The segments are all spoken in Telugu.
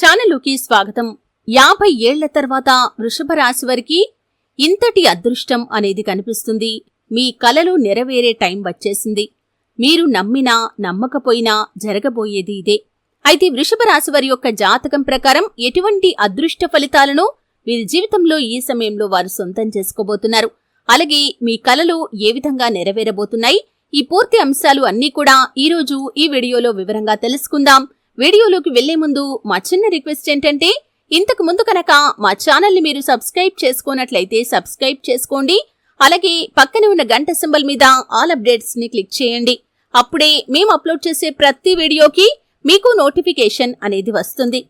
ఛానలుకి స్వాగతం. యాభై ఏళ్ళ తర్వాత వృషభ రాశి వారికి ఇంతటి అదృష్టం అనేది కనిపిస్తుంది. మీ కలలు నెరవేరే టైం వచ్చేసింది. మీరు నమ్మినా నమ్మకపోయినా జరగబోయేది ఇదే. అయితే వృషభ రాశి వారి యొక్క జాతకం ప్రకారం ఎటువంటి అదృష్ట ఫలితాలను వీరి జీవితంలో ఈ సమయంలో వారు సొంతం చేసుకోబోతున్నారు. అలాగే మీ కలలు ఏ విధంగా నెరవేరబోతున్నాయి? ఈ పూర్తి అంశాలు అన్నీ కూడా ఈ రోజు ఈ వీడియోలో వివరంగా తెలుసుకుందాం. వీడియోలోకి వెళ్ళే ముందు మా చిన్న రిక్వెస్ట్ ఏంటంటే ఇంతకు ముందు కనుక మా ఛానల్ని మీరు సబ్స్క్రైబ్ చేసుకున్నట్లయితే సబ్స్క్రైబ్ చేసుకోండి. అలాగే పక్కనే ఉన్న గంట సింబల్ మీద ఆల్ అప్డేట్స్ని క్లిక్ చేయండి. అప్పుడే మేము అప్లోడ్ చేసే ప్రతి వీడియోకి మీకు నోటిఫికేషన్ అనేది వస్తుంది.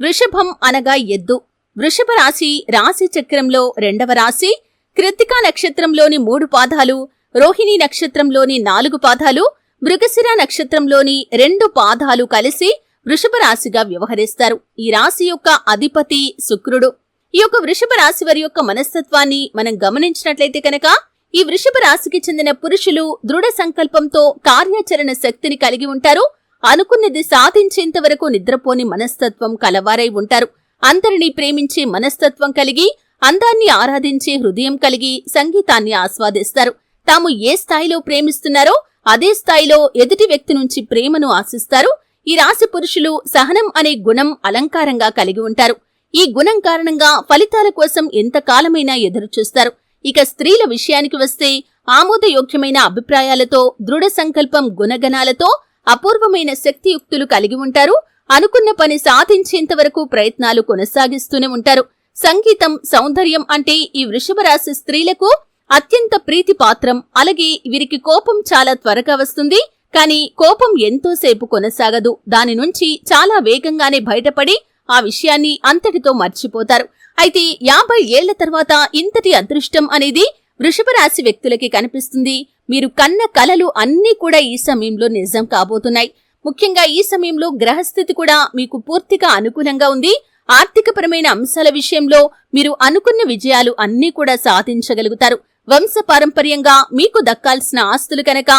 వృషభం అనగా ఎద్దు. వృషభ రాశి రాశి చక్రంలో రెండవ రాశి. కృత్తికా నక్షత్రంలోని మూడు పాదాలు రోహిణి నక్షత్రంలోని నాలుగు పాదాలు మృగశిర నక్షత్రంలోని రెండు పాదాలు కలిసి వృషభ రాశిగా వ్యవహరిస్తారు. ఈ రాశి యొక్క అధిపతి శుక్రుడు. ఈ యొక్క వృషభ రాశి వారి యొక్క మనస్తత్వాన్ని మనం గమనించినట్లయితే కనుక ఈ వృషభ రాశికి చెందిన పురుషులు దృఢ సంకల్పంతో కార్యాచరణ శక్తిని కలిగి ఉంటారు. అనుకున్నది సాధించేంత వరకు నిద్రపోని మనస్తత్వం కలవారై ఉంటారు. అందరినీ ప్రేమించే మనస్తత్వం కలిగి అందాన్ని ఆరాధించే హృదయం కలిగి సంగీతాన్ని ఆస్వాదిస్తారు. తాము ఏ స్థాయిలో ప్రేమిస్తున్నారో అదే స్థాయిలో ఎదుటి వ్యక్తి నుంచి ప్రేమను ఆశిస్తారు. ఈ రాశి పురుషులు సహనం అనే గుణం అలంకారంగా కలిగి ఉంటారు. ఈ గుణం కారణంగా ఫలితాల కోసం ఎంతకాలమైనా ఎదురుచూస్తారు. ఇక స్త్రీల విషయానికి వస్తే ఆమోదయోగ్యమైన అభిప్రాయాలతో దృఢ సంకల్పం గుణగణాలతో అపూర్వమైన శక్తియుక్తులు కలిగి ఉంటారు. అనుకున్న పని సాధించేంత వరకు ప్రయత్నాలు కొనసాగిస్తూనే ఉంటారు. సంగీతం సౌందర్యం అంటే ఈ వృషభ రాశి స్త్రీలకు అత్యంత ప్రీతి పాత్రం అలాగే వీరికి కోపం చాలా త్వరగా వస్తుంది. కానీ కోపం ఎంతోసేపు కొనసాగదు. దాని నుంచి చాలా వేగంగానే బయటపడి ఆ విషయాన్ని అంతటితో మర్చిపోతారు. అయితే యాభై ఏళ్ళ తర్వాత ఇంతటి అదృష్టం అనేది వృషభ రాశి వ్యక్తులకి కనిపిస్తుంది. మీరు కన్న కలలు అన్నీ కూడా ఈ సమయంలో నిజం కాబోతున్నాయి. ముఖ్యంగా ఈ సమయంలో గ్రహస్థితి కూడా మీకు పూర్తిగా అనుకూలంగా ఉంది. ఆర్థికపరమైన అంశాల విషయంలో మీరు అనుకున్న విజయాలు అన్నీ కూడా సాధించగలుగుతారు. వంశ పారంపర్యంగా మీకు దక్కాల్సిన ఆస్తులు కనుక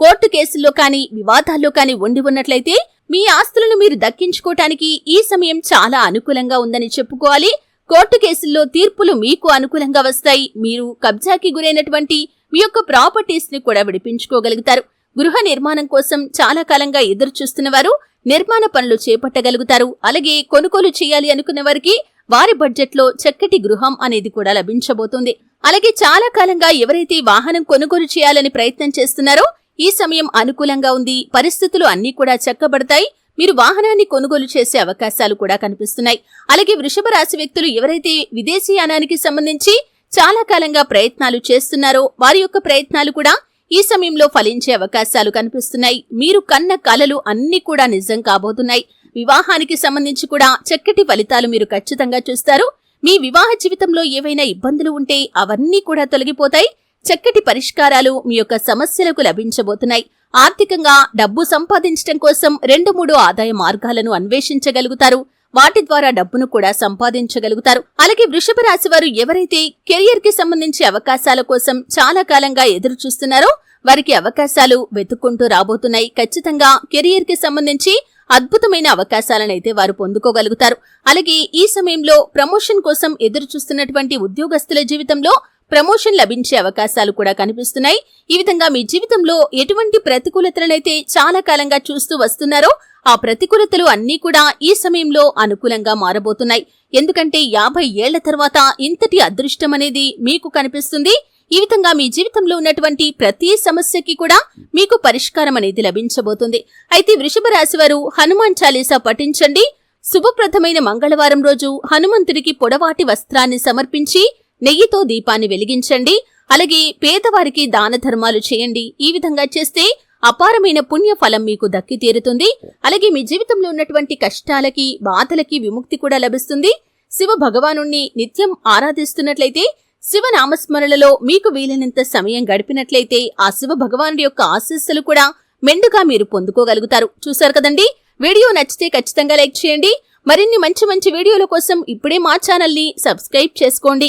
కోర్టు కేసుల్లో కానీ వివాదాల్లో కానీ ఉండి ఉన్నట్లయితే మీ ఆస్తులను మీరు దక్కించుకోవటానికి ఈ సమయం చాలా అనుకూలంగా ఉందని చెప్పుకోవాలి. కోర్టు కేసుల్లో తీర్పులు మీకు అనుకూలంగా వస్తాయి. మీరు కబ్జాకి గురైనటువంటి మీ యొక్క ప్రాపర్టీస్ని కూడా విడిపించుకోగలుగుతారు. గృహ నిర్మాణం కోసం చాలా కాలంగా ఎదురు చూస్తున్న వారు నిర్మాణ పనులు చేపట్టగలుగుతారు. అలాగే కొనుగోలు చేయాలి అనుకున్న వారికి వారి బడ్జెట్లో చక్కటి గృహం అనేది కూడా లభించబోతుంది. అలాగే చాలా కాలంగా ఎవరైతే వాహనం కొనుగోలు చేయాలని ప్రయత్నం చేస్తున్నారో ఈ సమయం అనుకూలంగా ఉంది. పరిస్థితులు అన్నీ కూడా చక్కబడతాయి. మీరు వాహనాన్ని కొనుగోలు చేసే అవకాశాలు కూడా కనిపిస్తున్నాయి. అలాగే వృషభ రాశి వ్యక్తులు ఎవరైతే విదేశీయానానికి సంబంధించి చాలా కాలంగా ప్రయత్నాలు చేస్తున్నారో వారి యొక్క ప్రయత్నాలు కూడా ఈ సమయంలో ఫలించే అవకాశాలు కనిపిస్తున్నాయి. మీరు కన్న కలలు అన్ని కూడా నిజం కాబోతున్నాయి. వివాహానికి సంబంధించి కూడా చక్కటి ఫలితాలు మీరు ఖచ్చితంగా చూస్తారు. మీ వివాహ జీవితంలో ఏవైనా ఇబ్బందులు ఉంటే అవన్నీ కూడా తొలగిపోతాయి. చక్కటి పరిష్కారాలు మీ యొక్క సమస్యలకు లభించబోతున్నాయి. ఆర్థికంగా డబ్బు సంపాదించడం కోసం రెండు మూడు ఆదాయ మార్గాలను అన్వేషించగలుగుతారు. వాటి ద్వారా డబ్బును కూడా సంపాదించగలుగుతారు. అలాగే వృషభ రాశి వారు ఎవరైతే కెరియర్కి సంబంధించి అవకాశాల కోసం చాలా కాలంగా ఎదురు చూస్తున్నారో వారికి అవకాశాలు వెతుక్కుంటూ రాబోతున్నాయి. ఖచ్చితంగా కెరియర్కి సంబంధించి అద్భుతమైన అవకాశాలనైతే వారు పొందుకోగలుగుతారు. అలాగే ఈ సమయంలో ప్రమోషన్ కోసం ఎదురు చూస్తున్నటువంటి ఉద్యోగస్తుల జీవితంలో ప్రమోషన్ లభించే అవకాశాలు కూడా కనిపిస్తున్నాయి. ఈ విధంగా మీ జీవితంలో ఎటువంటి ప్రతికూలతలనైతే చాలా కాలంగా చూస్తూ వస్తున్నారో ఆ ప్రతికూలతలు అన్నీ కూడా ఈ సమయంలో అనుకూలంగా మారబోతున్నాయి. ఎందుకంటే యాభై ఏళ్ళ తర్వాత ఇంతటి అదృష్టం అనేది మీకు కనిపిస్తుంది. ఈ విధంగా మీ జీవితంలో ఉన్నటువంటి ప్రతి సమస్యకి కూడా మీకు పరిష్కారం అనేది లభించబోతుంది. అయితే వృషభ రాశి వారు హనుమాన్ చాలీసా పఠించండి. శుభప్రదమైన మంగళవారం రోజు హనుమంతుడికి పొడవాటి వస్త్రాన్ని సమర్పించి నెయ్యితో దీపాన్ని వెలిగించండి. అలాగే పేదవారికి దాన ధర్మాలు చేయండి. ఈ విధంగా చేస్తే అపారమైన పుణ్య ఫలం మీకు దక్కి తీరుతుంది. అలాగే మీ జీవితంలో ఉన్నటువంటి కష్టాలకి బాధలకి విముక్తి కూడా లభిస్తుంది. శివ భగవాను నిత్యం ఆరాధిస్తున్నట్లయితే శివ నామస్మరణలో మీకు వీలైనంత సమయం గడిపినట్లయితే ఆ శివ భగవానుడి యొక్క ఆశీస్సులు కూడా మెండుగా మీరు పొందుకోగలుగుతారు. చూశారు కదండి? వీడియో నచ్చితే ఖచ్చితంగా లైక్ చేయండి. మరిన్ని మంచి మంచి వీడియోల కోసం ఇప్పుడే మా ఛానల్ని సబ్స్క్రైబ్ చేసుకోండి.